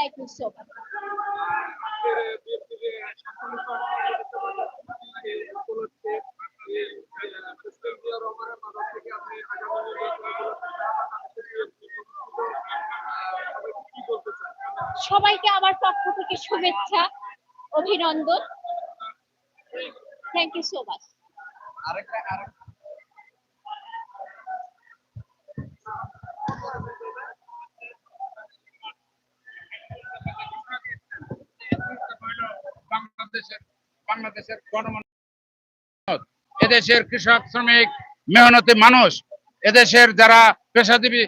Thank you so much সবাইকে আমার পক্ষ থেকে শুভেচ্ছা, অভিনন্দন। থ্যাংক ইউ সো মাচ আরেকটা আরেকটা। বাংলাদেশের গণমানুষ, এদেশের কৃষক, শ্রমিক, মেহনতি মানুষ, এদেশের যারা পেশাজীবী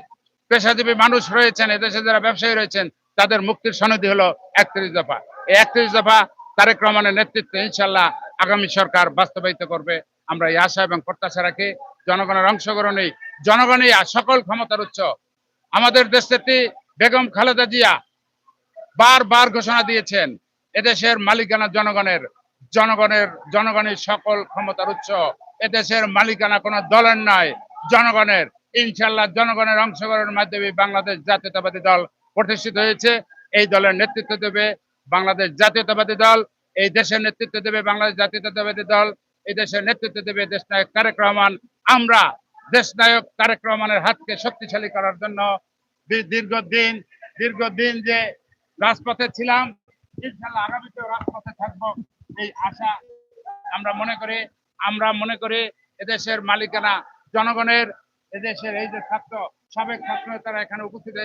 পেশাজীবী মানুষ রয়েছেন, এদেশে যারা ব্যবসায়ী রয়েছেন, তাদের মুক্তির সনদি হলো একত্রিশ দফা। এই একত্রিশ দফা তারেক রহমানের নেতৃত্বে ইনশাল্লাহ আগামী সরকার বাস্তবায়িত করবে। আমরা এই আশা এবং প্রত্যাশা রাখি জনগণের অংশগ্রহণেই, জনগণই সকল ক্ষমতার উৎস। আমাদের দেশ দেশটি বেগম খালেদা জিয়া বারবার ঘোষণা দিয়েছেন, এদেশের মালিকানা জনগণের জনগণের জনগণের সকল ক্ষমতার উৎস এদেশের মালিকানা কোনো দলের নয়। জনগণের ইনশাল্লাহ জনগণের অংশগ্রহণের মাধ্যমে বাংলাদেশ জাতীয়তাবাদী দল প্রতিষ্ঠিত হয়েছে। এই দলের নেতৃত্ব দেবে বাংলাদেশ জাতীয়তাবাদী দল, এই দেশের নেতৃত্ব দেবে বাংলাদেশ জাতীয়তাবাদী দল, এই দেশের নেতৃত্ব দেবে দেশ নায়ক তারেক রহমান। আমরা দেশ নায়ক তারেক রহমানের হাতকে শক্তিশালী করার জন্য দীর্ঘদিন দীর্ঘদিন যে রাজপথে ছিলাম ইনশাল্লাহ আগামীতেও রাজপথে থাকব। এই আশা। আমরা মনে করি, আমরা মনে করি এদেশের মালিকানা জনগণের, এদেশের এই যে ছাত্র, সাবেক ছাত্র তারা এখানে উপস্থিত